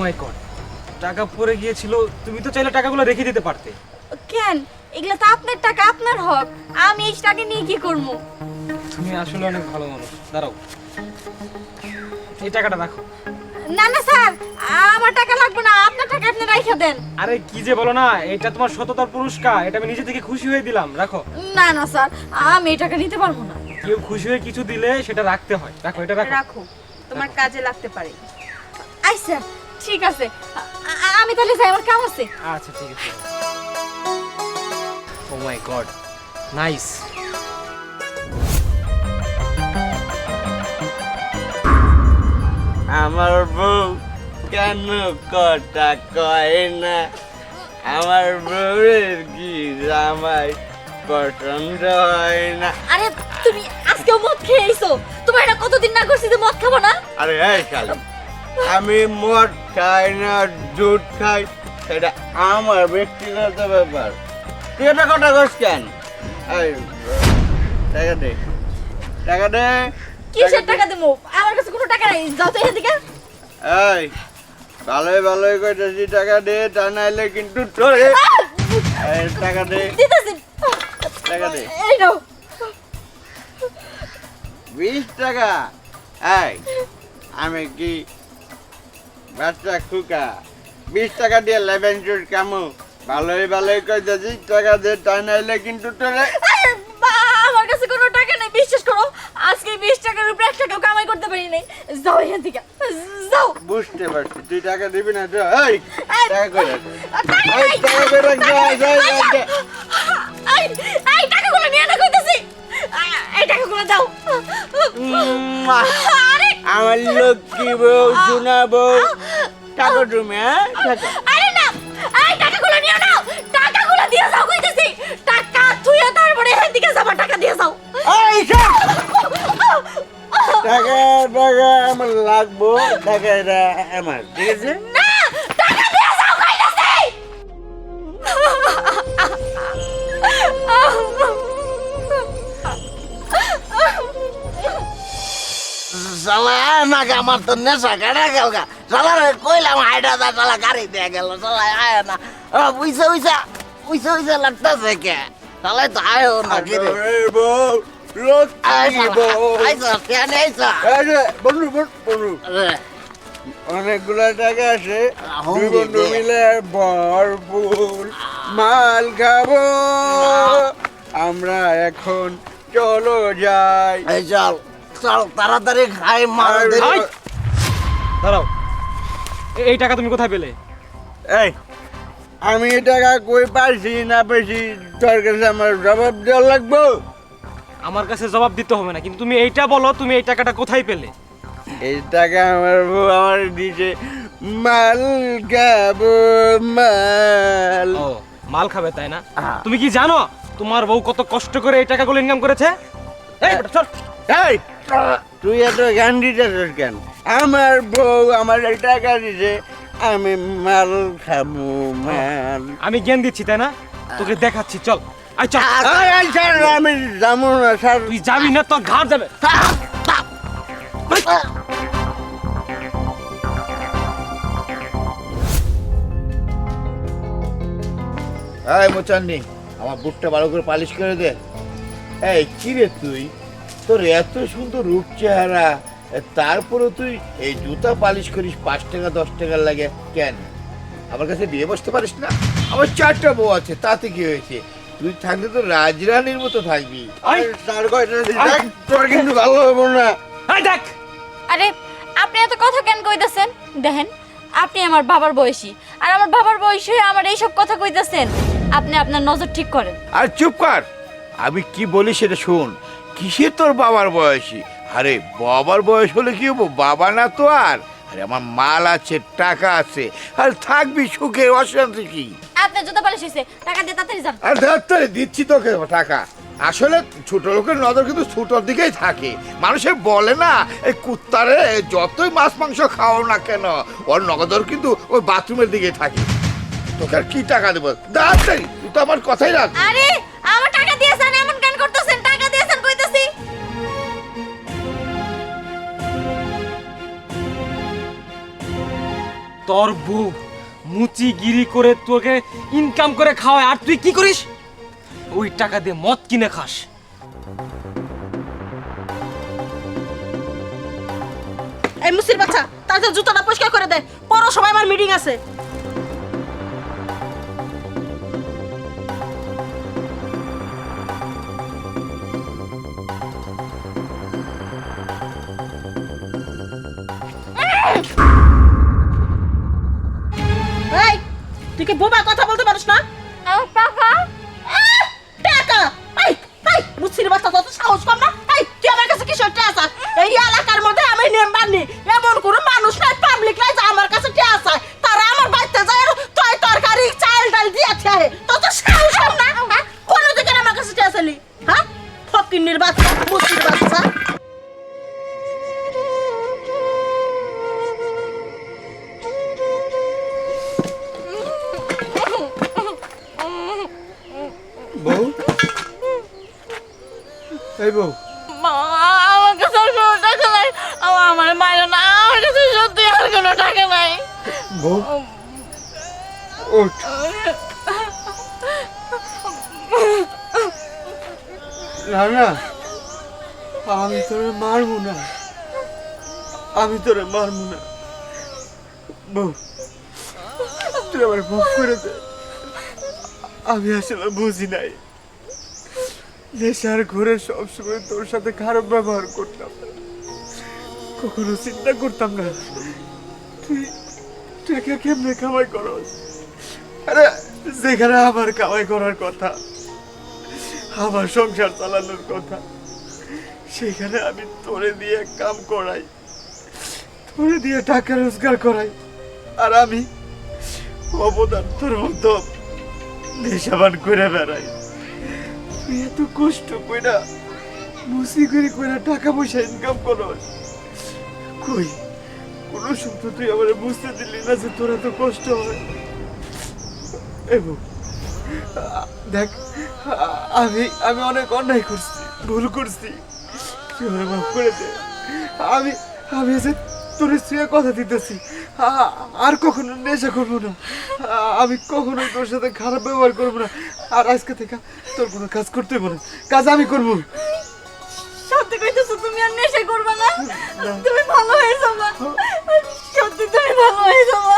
মাই god টাকা পড়ে গিয়েছিল তুমি তো চাইলে টাকাগুলো রেখে দিতে পারতে। কেন? এগুলা তো আপনার টাকা আপনার হক। আমি এই টাকা নিয়ে কি করব? তুমি আসলে অনেক ভালো মানুষ। দাঁড়াও। এই টাকাটা রাখো। না না স্যার। আমার টাকা লাগবে না। আপনার টাকা আপনি রাইখা দেন। আরে কি যে বলো না এটা তোমার সততার পুরস্কার। এটা আমি নিজে থেকে খুশি হয়ে দিলাম। রাখো। না না স্যার। আমি এই টাকা নিতে পারব না। কেউ খুশি হয়ে কিছু দিলে সেটা রাখতে হয়। রাখো এটা রাখো। রাখো। তোমার কাজে লাগতে পারে। আচ্ছা ঠিক আছে। আমি তাহলে যাই আমার কাম আছে। আচ্ছা ঠিক আছে। ও মাই গড নাইস আমার বউ কেন কথা কয় না? আমার বউয়ের কি জামাই পছন্দ হয় না? আরে তুমি আজকেও মদ খেয়ে আইছো। তোমার এটা কতদিন না করছি যে মদ খাব না? আরে এই শালি। আমি মদ খাই না দুধ খাই সেটা আমার ব্যক্তিগত ব্যাপার। তুই এটা কথা কস কেন? টাকা দে। টাকা দে। কিসের টাকা দেবো? আমার কাছে কোনো টাকা নাই। যাও তো এখান থেকে এই ভালোই ভালোই কইতেছি টাকা দে তা নাইলে কিন্তু তোরে টাকা দে। টাকা দে। এই নাও। বিশ টাকা। এই আমি কি বাচ্চা খুকা। বিশ টাকা দিয়ে লেভেন চুট কামু। ভালোই ভালোই কইতেছি টাকা দে তা নাইলে কিন্তু তোরে। আমার কাছে কোনো টাকা নেই বিশ্বাস করো। আজকে বিশ টাকার উপরে এক টাকাও কামাই করতে পারি নাই। যাও এখান থেকে। যাও। বুঝতে পারছি তুই টাকা দিবি না তো? এই টাকা কই এই টাকা কই রাখ যা, যা, যা, যা। এই, এই টাকাগুলো নিয়ে না কইতেছি। এই- এই টাকাগুলো দাও। আমার লক্ষ্মী বউ সোনা বউ টাকা তুমি হ্যাঁ? আরে না! এই টাকাগুলো নাও টাকাগুলো দিয়ে যাও কইতেছি। টাকা তুইও তারপরে এখান থেকে যাবা টাকা দিয়ে যাও। এই টাকা টাকা আমার লাগবো। টাকা এটা আমার ঠিক আছে? না! টাকা দিয়ে যাও কইতেছি! আমার তো নেশা কাটা গেল গা। শালা রে কইলাম হাইটা দা শালা গাড়ি দিয়ে গেল আয় না। উইসা উইসা উইসা উইসা লাগতাছে কে? শালা তো আয়ও না কি রে। অনেকগুলো টাকা আছে। দুই বন্ধু মিলে ভরপুর মাল খাব। আমরা এখন চলো যাই। চল। চল তাড়াতাড়ি খাই মাল দে। দাঁড়াও। এ- এই টাকা তুমি কোথায় পেলে? এই আমি এই টাকা কই পাইছি না পেয়েছি তোর কাছে আমার জবাব দেওয়া লাগবে? আমার কাছে জবাব দিতে হবে না কিন্তু তুমি এইটা বলো তুমি এই টাকাটা কোথায় পেলে? এই টাকা আমার বউ আমার দিছে মাল খাব মাল। ও মাল খাবে তাই না? হ্যাঁ। তুমি কি জানো তোমার বউ কত কষ্ট করে এই টাকাগুলো ইনকাম করেছে? এই বেটা, চল। এই তুই এত জ্ঞান দিতেছিস কেন? আমার বউ আমার টাকা দিছে আমি মাল খাব মাল। আমি জ্ঞান দিচ্ছি তাই না? তোকে দেখাচ্ছি চল। এই, আমি যাব না স্যার। তুই যাবি না তোর ঘাট যাবে। এই মোচান্নি আমার বুটটা ভালো করে পালিশ করে দে। এই কি রে তুই? তোর এত সুন্দর রূপ চেহারা। তারপরে তুই এই জুতা পালিশ করিস পাঁচ টাকা দশ টাকা লাগে কেন? আমার কাছে বিয়ে বসতে পারিস না? আমার চারটা বউ আছে তাতে কি হয়েছে? তুই থাকলে তো রাজরানীর মতো থাকবি। তোর কিন্তু ভালো হব না। দেখ। আরে আপনি এত কথা কেন কইতাছেন? দেখেন আপনি আমার বাবার বয়সী আর আমার বাবার বয়সী হয়ে আমার এইসব কথা কইতাছেন। আপনি আপনার নজর ঠিক করেন। আর চুপ কর আমি কি বলি সেটা শোন। কিসের তোর বাবার বয়সী? আরে বাবার বয়স হলে কি হব? বাবা না তো আর। আরে আমার মাল আছে টাকা আছে। আর থাকবি সুখে অশান্তি কি? আপনার জুতো পালিশ হয়েছে। টাকা দিয়ে তাড়াতাড়ি যান। আর ধর দিচ্ছি তোকে টাকা। আসলে ছোট লোকের নজর কিন্তু ছোটোর দিকেই থাকে। মানুষে বলে না এই কুত্তারে যতই মাছ মাংস খাও না কেন ওর নগদর কিন্তু ওই বাথরুমের দিকে থাকে। তোকে আর কি টাকা দেবো? তাড়াতাড়ি তুই তো আমার কথাই রাখ। আরে আমার তোর বউ মুচি গিরি করে তোকে ইনকাম করে খাওয়ায়। আর তুই কি করিস? ওই টাকা দিয়ে মদ কিনে খাস। এই মুসির বাচ্চা তাদের জুতোটা পরিষ্কার করে দে। পরো সবাই আমার মিটিং আছে। এই তুই কি বোবা কথা বলতে পারিস না? আমার টাকা আহ, টাকা! এই এই মুসির বাচ্চা তো সাহস কম না? এই তুই আমার কাছে কিসের টাকা এই এলাকার মধ্যে আমি নেম বাননি এমন কোনো এই বউ আমার কাছে কোনো টাকা নাই। আমার মায়ের না আমার কাছে সত্যি আর কোনো টাকা নাই। বউ ওঠ না না আমি তোরে মারবো না। আমি তোরে মারবো না। বউ তুই আমার মুখ করে দে। আমি আসলে বুঝি নাই। নেশার ঘরে সবসময় তোর সাথে খারাপ ব্যবহার করতাম। কখনো চিন্তা করতাম না। তুই টাকা কেমনে কামাই করস? আরে, যেখানে আমার কামাই করার কথা, আমার সংসার চালানোর কথা, সেখানে আমি তোরে দিয়ে কাম করাই, তোরে দিয়ে টাকা রোজগার করাই, আর আমি অবদান তোর মতো নেশাবান করে বেড়াই। এত কষ্ট কইরা মুসি করে কইরা টাকা পয়সা ইনকাম করস কই, কোনো শব্দ তুই আমার বুঝতে দিলি না যে তোর এত কষ্ট হয়। এবং, দেখ, আমি আমি অনেক অন্যায় করছি, ভুল করছি। তুই আমার মাফ করে দে। আমি আমি যে তোর স্ত্রীকে কথা দিতেছি। আর কখনো নেশা করব না। আমি কখনো তোর সাথে খারাপ ব্যবহার করব না। আর আজকে থেকে তোর কোনো কাজ করতে হবে কাজ আমি করব। সত্যি কইতেছো তুমি আর নেশা করবে না। তুমি ভালো হয়ে যাবা। সত্যি তুমি ভালো হয়ে যাবা।